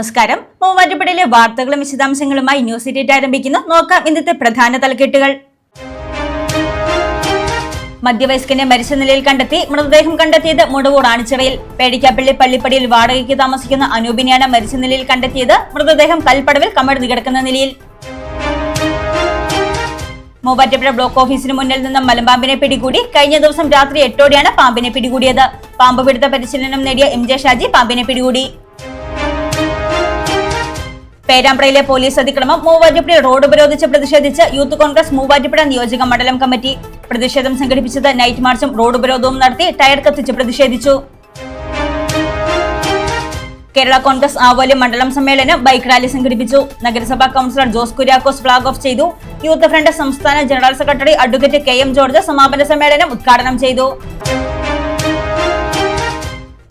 നമസ്കാരം. മൂവാറ്റുപുഴയിലെ വാർത്തകളും വിശദാംശങ്ങളുമായി ന്യൂസ് എഡിറ്റ് ആരംഭിക്കുന്നു. നോക്കാം ഇന്നത്തെ പ്രധാന തലക്കെട്ടുകൾ. മധ്യവയസ്കനെ മരിച്ച നിലയിൽ കണ്ടെത്തി മൃതദേഹം കണ്ടെത്തിയത് മുടവൂർ ആണിച്ചിറയിൽ പേടിക്കാപ്പള്ളി പള്ളിപ്പടിയിൽ വാടകയ്ക്ക് താമസിക്കുന്ന അനൂപിനെയാണ് മരിച്ച നിലയിൽ കണ്ടെത്തിയത്. മൃതദേഹം കൽപ്പടവിൽ കമഴ്ന്നു കിടക്കുന്ന നിലയിൽ. മൂവാറ്റുപുഴ ബ്ലോക്ക് ഓഫീസിന് മുന്നിൽ നിന്നും മലമ്പാമ്പിനെ പിടികൂടി കഴിഞ്ഞ ദിവസം രാത്രി എട്ടോടെയാണ് പാമ്പിനെ പിടികൂടിയത്. പാമ്പ് പിടുത്ത പരിശീലനം നേടിയ എം ജെ ഷാജി പാമ്പിനെ പിടികൂടി. പേരാമ്പ്രയിലെ പോലീസ് അതിക്രമം മൂവാറ്റുപുഴ റോഡ് ഉപരോധിച്ച് പ്രതിഷേധിച്ച് യൂത്ത് കോൺഗ്രസ് മൂവാറ്റുപുഴ നിയോജക മണ്ഡലം കമ്മിറ്റി പ്രതിഷേധം സംഘടിപ്പിച്ചത് നൈറ്റ് മാർച്ചും റോഡ് ഉപരോധവും നടത്തി ടയർ കത്തിച്ച് പ്രതിഷേധിച്ചു. കേരള കോൺഗ്രസ് ആവോലി മണ്ഡലം സമ്മേളനം ബൈക്ക് റാലി സംഘടിപ്പിച്ചു. നഗരസഭാ councillor Jose Kuriakose flag off ചെയ്തു. യൂത്ത് ഫ്രണ്ട് സംസ്ഥാന general secretary advocate K M George സമാപന സമ്മേളനം ഉദ്ഘാടനം ചെയ്തു.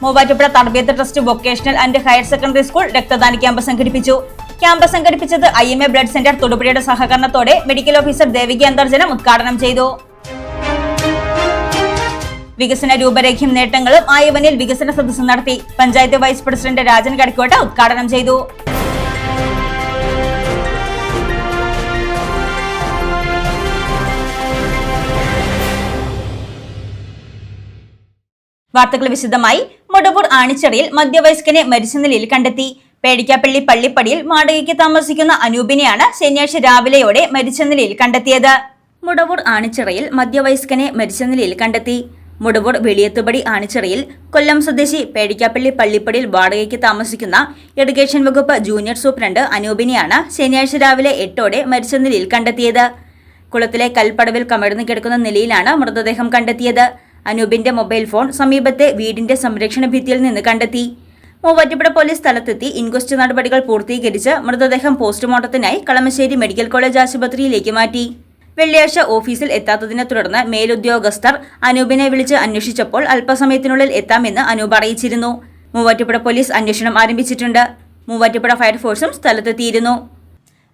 Muvattupuzha Tarbiyath trust vocational and higher secondary school രക്തദാന ക്യാമ്പ് സംഘടിപ്പിച്ചു. ക്യാമ്പ് സംഘടിപ്പിച്ചത് I M A blood centre തൊടുപുഴയുടെ സഹകരണത്തോടെ മെഡിക്കൽ ഓഫീസർ ദേവികി അന്തർജനം ഉദ്ഘാടനം ചെയ്തു. വികസന രൂപരേഖയും നേട്ടങ്ങളും ആയവനിൽ വികസന സദസ്സ് നടത്തി. പഞ്ചായത്ത് വൈസ് പ്രസിഡന്റ് രാജൻ കടക്കോട്ട ഉദ്ഘാടനം ചെയ്തു. വാർത്തകൾ വിശദമായി. മുടവൂർ ആണിച്ചറിയിൽ മധ്യവയസ്കനെ മരിച്ച നിലയിൽ കണ്ടെത്തി. പേടിക്കാപ്പള്ളി പള്ളിപ്പടിയിൽ വാടകയ്ക്ക് താമസിക്കുന്ന അനൂപിനെയാണ് ശനിയാഴ്ച രാവിലെയോടെ മരിച്ച നിലയിൽ കണ്ടെത്തിയത്. മുടവൂർ ആണിച്ചിറയിൽ മധ്യവയസ്കനെ മരിച്ച നിലയിൽ കണ്ടെത്തി. മുടവൂർ വെളിയത്തുപടി ആണിച്ചിറയിൽ കൊല്ലം സ്വദേശി പേടിക്കാപ്പള്ളി പള്ളിപ്പടിയിൽ വാടകയ്ക്ക് താമസിക്കുന്ന എഡ്യൂക്കേഷൻ വകുപ്പ് ജൂനിയർ സൂപ്രണ്ട് അനൂപിനെയാണ് ശനിയാഴ്ച രാവിലെ എട്ടോടെ മരിച്ച നിലയിൽ കണ്ടെത്തിയത്. കുളത്തിലെ കൽപ്പടവിൽ കമഴ്ന്നു കിടക്കുന്ന നിലയിലാണ് മൃതദേഹം കണ്ടെത്തിയത്. അനൂപിന്റെ മൊബൈൽ ഫോൺ സമീപത്തെ വീടിന്റെ സംരക്ഷണ ഭിത്തിയിൽ നിന്ന് കണ്ടെത്തി. മൂവാറ്റുപുഴ പോലീസ് സ്ഥലത്തെത്തി ഇൻക്വസ്റ്റ് നടപടികൾ പൂർത്തീകരിച്ച് മൃതദേഹം പോസ്റ്റ്മോർട്ടത്തിനായി കളമശ്ശേരി മെഡിക്കൽ കോളേജ് ആശുപത്രിയിലേക്ക് മാറ്റി. വെള്ളിയാഴ്ച ഓഫീസിൽ എത്താത്തതിനെ തുടർന്ന് മേലുദ്യോഗസ്ഥർ അനൂപിനെ വിളിച്ച് അന്വേഷിച്ചപ്പോൾ അല്പസമയത്തിനുള്ളിൽ എത്താമെന്ന് അനൂപ് അറിയിച്ചിരുന്നു. മൂവാറ്റുപുഴ പോലീസ് അന്വേഷണം ആരംഭിച്ചിട്ടുണ്ട്. മൂവാറ്റുപുഴ ഫയർഫോഴ്സും സ്ഥലത്തെത്തിയിരുന്നു.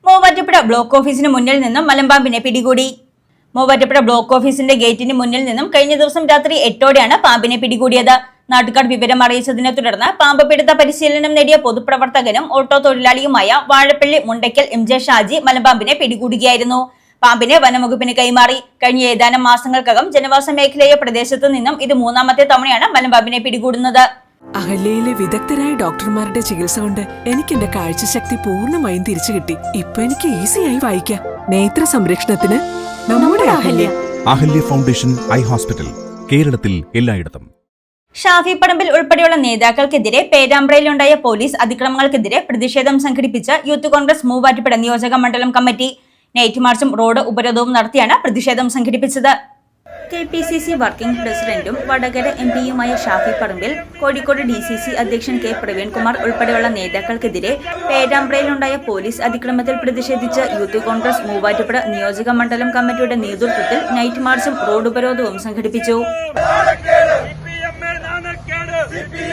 മൂവാറ്റുപുഴ ബ്ലോക്ക് ഓഫീസിന് മുന്നിൽ നിന്നും മലമ്പാമ്പിനെ പിടികൂടി. മൂവാറ്റുപുഴ ബ്ലോക്ക് ഓഫീസിന്റെ ഗേറ്റിന് മുന്നിൽ നിന്നും കഴിഞ്ഞ ദിവസം രാത്രി എട്ടോടെയാണ് പാമ്പിനെ പിടികൂടിയത്. നാട്ടുകാർ വിവരം അറിയിച്ചതിനെ തുടർന്ന് പാമ്പ് പിടുത്ത പരിശീലനം നേടിയ പൊതുപ്രവർത്തകനും ഓട്ടോ തൊഴിലാളിയുമായ വാഴപ്പള്ളി മുണ്ടയ്ക്കൽ എം ജെ ഷാജി മലമ്പാമ്പിനെ പിടികൂടുകയായിരുന്നു. പാമ്പിനെ വനംവകുപ്പിന് കൈമാറി. കഴിഞ്ഞ ഏതാനും മാസങ്ങൾക്കകം ജനവാസ മേഖലയായ പ്രദേശത്തു നിന്നും ഇത് മൂന്നാമത്തെ തവണയാണ് മലമ്പാമ്പിനെ പിടികൂടുന്നത്. അഹല്യയിലെ വിദഗ്ധരായ ഡോക്ടർമാരുടെ ചികിത്സ കൊണ്ട് എനിക്ക് എന്റെ കാഴ്ചശക്തി പൂർണമായും തിരിച്ചു കിട്ടി. ഇപ്പൊ എനിക്ക് ഈസിയായി വായിക്കാം. നേത്ര സംരക്ഷണത്തിന് നമ്മുടെ Ahalya. Ahalya foundation eye hospital കേരളത്തിൽ എല്ലായിടത്തും. ഷാഫി പറമ്പിൽ ഉൾപ്പെടെയുള്ള നേതാക്കൾക്കെതിരെ പേരാമ്പ്രയിലുണ്ടായ പോലീസ് അതിക്രമങ്ങൾക്കെതിരെ പ്രതിഷേധം സംഘടിപ്പിച്ച യൂത്ത് കോൺഗ്രസ് മൂവാറ്റുപുഴ നിയോജക മണ്ഡലം കമ്മിറ്റി. നൈറ്റ് മാർച്ചും റോഡ് ഉപരോധവും നടത്തിയാണ് പ്രതിഷേധം സംഘടിപ്പിച്ചത്. K P C C working പ്രസിഡന്റും Vadakara M പിയുമായ Shafi Parambil Kozhikode D C C അധ്യക്ഷൻ കെ പ്രവീൺകുമാർ ഉൾപ്പെടെയുള്ള നേതാക്കൾക്കെതിരെ പേരാമ്പ്രയിലുണ്ടായ പോലീസ് അതിക്രമത്തിൽ പ്രതിഷേധിച്ച് യൂത്ത് കോൺഗ്രസ് മൂവാറ്റുപുഴ നിയോജക മണ്ഡലം കമ്മിറ്റിയുടെ നേതൃത്വത്തിൽ നൈറ്റ് മാർച്ചും റോഡ് ഉപരോധവും സംഘടിപ്പിച്ചു.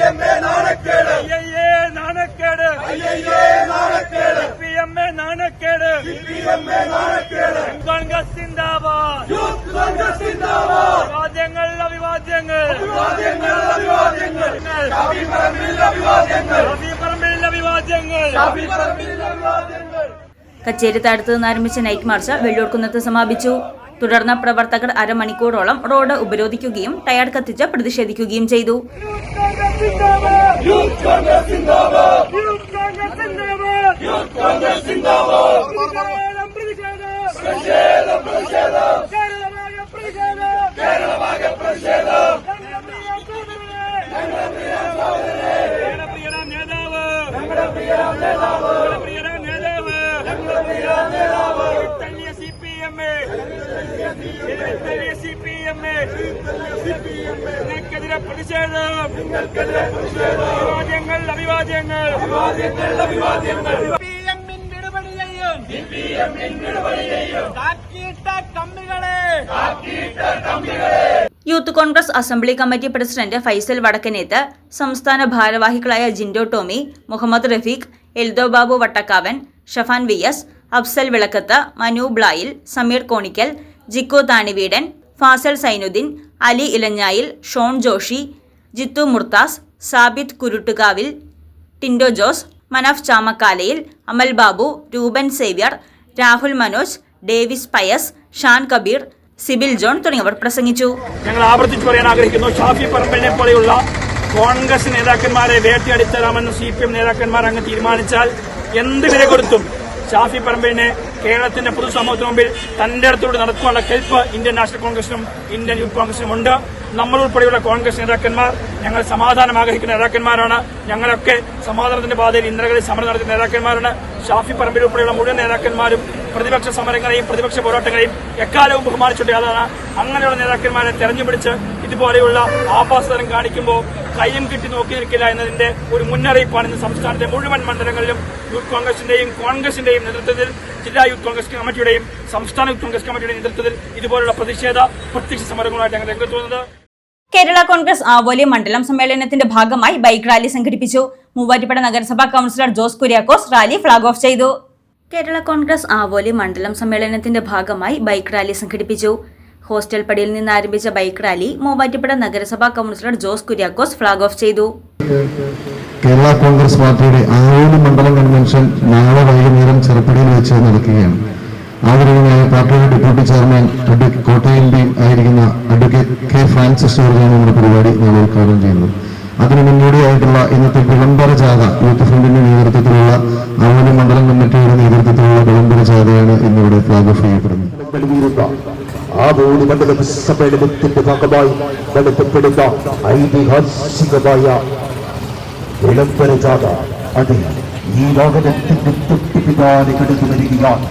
സിപിഎമ്മേ നാണക്കേട്. നാണക്കേട്. നാണക്കേട്. നാണക്കേട്. സിപിഎമ്മേ നാണക്കേട്. കോൺഗ്രസ് സിന്ദാബാദ്. കോൺഗ്രസ് സിന്ദാബാദ്. ഷാഫി പറമ്പിൽ അഭിവാദ്യങ്ങൾ. കച്ചേരിത്താഴത്ത് നിന്ന് ആരംഭിച്ച നൈറ്റ് മാർച്ച് വെള്ളൂർക്കുന്നത്ത് സമാപിച്ചു. തുടർന്ന് പ്രവർത്തകർ അരമണിക്കൂറോളം റോഡ് ഉപരോധിക്കുകയും ടയർ കത്തിച്ച് പ്രതിഷേധിക്കുകയും ചെയ്തു. യൂത്ത് കോൺഗ്രസ് സിന്ദാബാദ്. യൂത്ത് കോൺഗ്രസ് സിന്ദാബാദ്. യൂത്ത് കോൺഗ്രസ് സിന്ദാബാദ്. പ്രതിഷേധം. പ്രതിഷേധം പ്രതിഷേധം. കേരളമാകെ പ്രതിഷേധം. കേരളമാകെ പ്രതിഷേധം. ഞങ്ങളുടെ പ്രിയ നേതാവ്. ഞങ്ങളുടെ പ്രിയ നേതാവ്. ഞങ്ങളുടെ പ്രിയ നേതാവ്. ഞങ്ങളുടെ പ്രിയ നേതാവ്. തല്ലിയ സി പി എം എ. തല്ലിയ സി പി എം നിങ്ങൾക്കെതിരെ പ്രതിഷേധം. അഭിവാദ്യങ്ങൾ അഭിവാദ്യങ്ങൾ. Youth Congress assembly committee president Faisal Vadakkanethu സംസ്ഥാന ഭാരവാഹികളായ Jindo Tomy Muhammad Rafeeq Eldho Babu Vattakkavan Shafan V S Afsal വിളക്കത്ത് Manu Blayil Sameer Konikkal Jikku Thaniveedan Fasal Zainuddin Ali Elanjayil Shone Joshi Jithu Murthas Sabith Kuruttukavil Tindo Jose Manaf Chamakkalayil Amal Babu Roopan Xavier Rahul Manoj Davis Pius Shan Kabeer Sibil John തുടങ്ങിയവർ പ്രസംഗിച്ചു. ഞങ്ങൾ ആവർത്തിച്ചു പറയാൻ ആഗ്രഹിക്കുന്നു ഷാഫി പറമ്പലിനെ പോലെയുള്ള കോൺഗ്രസ് നേതാക്കന്മാരെ വേട്ടയടിത്തരാമെന്ന് സി പി എം നേതാക്കന്മാർ അങ്ങ് തീരുമാനിച്ചാൽ എന്ത് വില കൊടുത്തും ഷാഫി പറമ്പലിനെ കേരളത്തിന്റെ പൊതുസമൂഹത്തിന് മുമ്പിൽ തന്റെ അടുത്തോട് നടത്തുവാനുള്ള കെൽപ്പ് ഇന്ത്യൻ നാഷണൽ കോൺഗ്രസിനും ഇന്ത്യൻ യൂത്ത് കോൺഗ്രസിനും ഉണ്ട്. നമ്മൾ ഉൾപ്പെടെയുള്ള കോൺഗ്രസ് നേതാക്കന്മാർ ഞങ്ങൾ സമാധാനം ആഗ്രഹിക്കുന്ന നേതാക്കന്മാരാണ്. ഞങ്ങളൊക്കെ സമാധാനത്തിന്റെ പാതയിൽ ഇന്ദ്രകളിൽ സമരം നടത്തിയ നേതാക്കന്മാരാണ്. ഷാഫി പറമ്പിൽ ഉൾപ്പെടെയുള്ള മുഴുവൻ നേതാക്കന്മാരും പ്രതിപക്ഷ സമരങ്ങളെയും പ്രതിപക്ഷ പോരാട്ടങ്ങളെയും എക്കാലവും ബഹുമാനിച്ചിട്ട് അതാണ് അങ്ങനെയുള്ള നേതാക്കന്മാരെ തെരഞ്ഞുപിടിച്ച് ഇതുപോലെയുള്ള ആഭാസതരം കാണിക്കുമ്പോൾ കയ്യും കിട്ടി നോക്കി നിൽക്കില്ല എന്നതിന്റെ ഒരു മുന്നറിയിപ്പാണ് ഇന്ന് സംസ്ഥാനത്തെ മുഴുവൻ മണ്ഡലങ്ങളിലും യൂത്ത് കോൺഗ്രസിന്റെയും കോൺഗ്രസിന്റെയും നേതൃത്വത്തിൽ ജില്ലാ യൂത്ത് കോൺഗ്രസ് കമ്മിറ്റിയുടെയും സംസ്ഥാന യൂത്ത് കോൺഗ്രസ് കമ്മിറ്റിയുടെയും നേതൃത്വത്തിൽ ഇതുപോലുള്ള പ്രതിഷേധ പ്രത്യക്ഷ സമരങ്ങളുമായിട്ട് ഞങ്ങൾ രംഗത്ത് വന്നത് കേരള കോൺഗ്രസ് ആവോലി മണ്ഡലം സമ്മേളനത്തിന്റെ ഭാഗമായി ബൈക്ക് റാലി സംഘടിപ്പിച്ചു. മൂവാറ്റുപുഴ നഗരസഭാ councillor Jose Kuriakose rally flag off ചെയ്തു. കേരള കോൺഗ്രസ് ആവോലി മണ്ഡലം സമ്മേളനത്തിന്റെ ഭാഗമായി ബൈക്ക് റാലി സംഘടിപ്പിച്ചു. ഹോസ്റ്റൽ പടിയിൽ നിന്ന് ആരംഭിച്ച ബൈക്ക് റാലി മൂവാറ്റുപുഴ നഗരസഭാ councillor Jose Kuriakose flag off ചെയ്തു. കേരള കോൺഗ്രസ് പാർട്ടിയുടെ ആയോലി മണ്ഡലം കൺവെൻഷൻ നാളെ വൈകുന്നേരം ചെറുപ്പടിയിൽ വെച്ച് നടക്കുകയാണ്. ആദരണീയനായ പാർട്ടിയുടെ ഡെപ്യൂട്ടി ചെയർമാൻ കോട്ടയം പി ആയിരിക്കുന്ന അഡ്വക്കേറ്റ് കെ ഫ്രാൻസിസ് ജോർജാണ് നമ്മുടെ പരിപാടി നാളെ ഉദ്ഘാടനം ചെയ്യുന്നത്. അതിന് മുന്നോടിയായിട്ടുള്ള ഇന്നത്തെ വിളംബര ജാഥ യൂത്ത് ഫ്രണ്ടിന്റെ നേതൃത്വത്തിലുള്ള ആയിരം മണ്ഡലം കമ്മിറ്റിയുടെ നേതൃത്വത്തിലുള്ള വിളംബര ജാഥയാണ് ഇന്നിവിടെ ഫ്ലാഗ് ഓഫ് ചെയ്യപ്പെടുന്നത്. നൽകിയിരുന്ന ആ മൂന്ന് മണ്ഡലം സമ്മേളനത്തിന്റെ ഭാഗമായി നടത്തപ്പെടുന്ന ഐതിഹാസികമായ വിളംബര ജാഥ അത് ഈ വാഹനത്തിന്റെ തൊട്ട് പിതാലെ കിടന്നു വരികയാണ്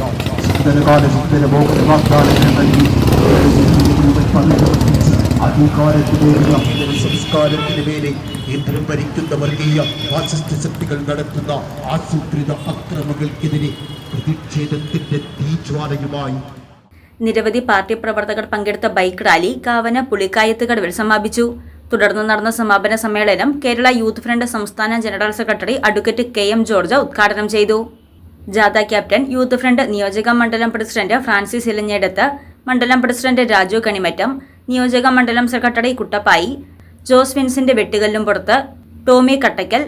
സുന്ദരകാല സുന്ദര ഫാസിസ്റ്റ് ശക്തികൾ നടത്തുന്ന ആസൂത്രിത അക്രമങ്ങൾക്കെതിരെ പ്രതിഷേധത്തിന്റെ തീജ്വാലയുമായി നിരവധി പാർട്ടി പ്രവർത്തകർ പങ്കെടുത്ത ബൈക്ക് റാലി കാവന പുളിക്കായത്ത് കടവിൽ സമാപിച്ചു. തുടർന്ന് നടന്ന സമാപന സമ്മേളനം കേരള യൂത്ത് ഫ്രണ്ട് സംസ്ഥാന general secretary advocate K M George ഉദ്ഘാടനം ചെയ്തു. ജാഥ ക്യാപ്റ്റൻ യൂത്ത് ഫ്രണ്ട് നിയോജക മണ്ഡലം പ്രസിഡന്റ് ഫ്രാൻസിസ് ഇലഞ്ഞെടുത്ത് മണ്ഡലം പ്രസിഡന്റ് രാജു കണിമറ്റം നിയോജക മണ്ഡലം സെക്രട്ടറി കുട്ടപ്പായി ജോസ് വിൻസിന്റെ വെട്ടുകല്ലും പുറത്ത് ടോമി കട്ടയ്ക്കൽ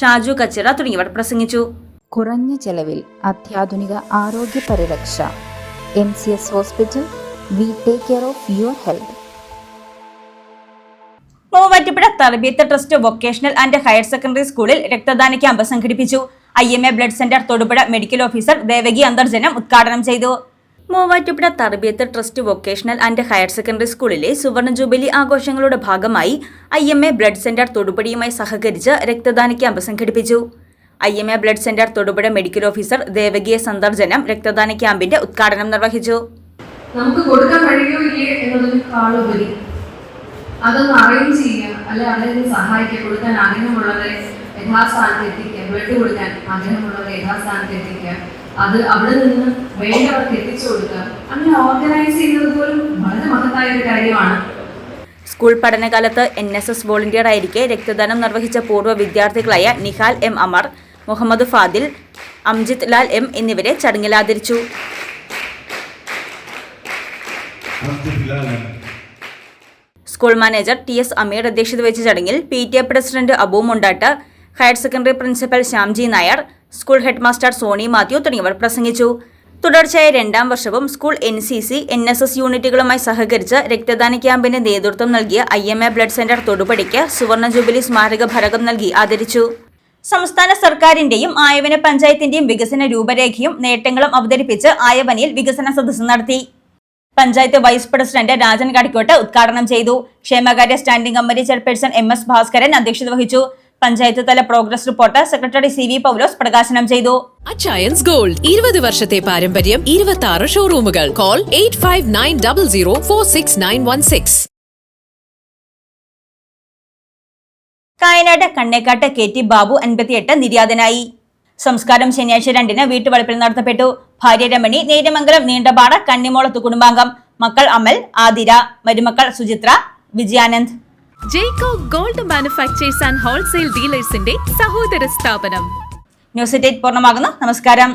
ഷാജു കച്ചിറ തുടങ്ങിയവർ പ്രസംഗിച്ചു. കുറഞ്ഞ ചെലവിൽ അത്യാധുനിക ആരോഗ്യ പരിരക്ഷ M C S hospital we take care of your health. Muvattupuzha Tarbiyath trust vocational and higher secondary സ്കൂളിൽ രക്തദാന ക്യാമ്പ് സംഘടിപ്പിച്ചു. I M A blood centre Thodupuzha medical officer Devaki Antharjanam ഉദ്ഘാടനം ചെയ്തു. Muvattupuzha Tarbiyath trust vocational and higher secondary സ്കൂളിലെ സുവർണ jubilee ആഘോഷങ്ങളുടെ ഭാഗമായി I M A blood centre തൊടുപുഴയുമായി സഹകരിച്ച് രക്തദാന ക്യാമ്പ് സംഘടിപ്പിച്ചു. I M A blood centre Thodupuzha medical officer Devaki സന്ദർജനം രക്തദാന ക്യാമ്പിന്റെ ഉദ്ഘാടനം നിർവഹിച്ചു. നമുക്ക് കൊടുക്കാൻ കഴിയോ ഇല്ലേ എന്നതിനേക്കാളുപരി അതൊന്ന് അറേഞ്ച് ചെയ്യുക. അല്ലെ അവരെ സഹായിക്കുക. കൊടുക്കാൻ ആഗ്രഹമുള്ളവരെ യഥാസ്ഥാനത്ത് എത്തിക്കുക. ബ്ലഡ് കൊടുക്കാൻ ആഗ്രഹമുള്ളവരെ യഥാസ്ഥാനത്ത് എത്തിക്കുക. അത് അവിടെ നിന്ന് വേണ്ടവർക്ക് എത്തിച്ചു കൊടുക്കുക. അങ്ങനെ ഓർഗനൈസ് ചെയ്യുന്നത് പോലും വളരെ മഹത്തായ ഒരു കാര്യമാണ്. സ്കൂൾ പഠനകാലത്ത് എൻ എസ് എസ് വോളണ്ടിയർ ആയിരിക്കെ രക്തദാനം നിർവഹിച്ച പൂർവ വിദ്യാർത്ഥികളായ നിഹാൽ എം അമർ മുഹമ്മദ് ഫാദിൽ അംജിത് ലാൽ എം എന്നിവരെ ചടങ്ങിൽ ആദരിച്ചു. School manager T S Ameer അധ്യക്ഷത വഹിച്ച ചടങ്ങിൽ P T A president Abu Mundattu higher secondary principal Shyamji Nair school headmaster Sony Mathew തുടങ്ങിയവർ പ്രസംഗിച്ചു. തുടർച്ചയായ രണ്ടാം വർഷവും school N C C N S S യൂണിറ്റുകളുമായി സഹകരിച്ച് രക്തദാന ക്യാമ്പിന് നേതൃത്വം നൽകിയ I M A blood centre തൊടുപടിക്ക് സുവർണ ജൂബിലി സ്മാരക ഫലകം നൽകി ആദരിച്ചു. സംസ്ഥാന സർക്കാരിന്റെയും ആയവന പഞ്ചായത്തിന്റെയും വികസന രൂപരേഖയും നേട്ടങ്ങളും അവതരിപ്പിച്ച് ആയവനിയിൽ വികസന സദസ്സ് നടത്തി. പഞ്ചായത്ത് വൈസ് പ്രസിഡന്റ് രാജൻ കടിക്കോട്ട് ഉദ്ഘാടനം ചെയ്തു. ക്ഷേമകാര്യ standing committee chairperson M S Bhaskaran അധ്യക്ഷത വഹിച്ചു. പഞ്ചായത്ത് തല progress report secretary C V Paulose പ്രകാശനം ചെയ്തു. അച്ചയൻസ് ഗോൾഡ് ഇരുപത് വർഷത്തെ പാരമ്പര്യം ഇരുപത്തി ആറ് ഷോറൂമുകൾ call eight five nine double zero four six nine one six Kayanad Kannekkatt K T Babu അൻപത്തിയെട്ട് നിര്യാതനായി. സംസ്കാരം ശനിയാഴ്ച രണ്ടിന് വീട്ടുവളപ്പിൽ നടത്തപ്പെട്ടു. ഭാര്യ രമണി നേരമംഗലം നീണ്ടപാട കണ്ണിമോളത്ത് കുടുംബാംഗം. മക്കൾ അമൽ ആതിര മരുമക്കൾ Suchitra Vijayanand. Jeco gold manufacturers and wholesale ഡീലേഴ്സിന്റെ സഹോദര സ്ഥാപനം. ന്യൂസ് എയ്റ്റ് പൂർണമാകുന്നു. നമസ്കാരം.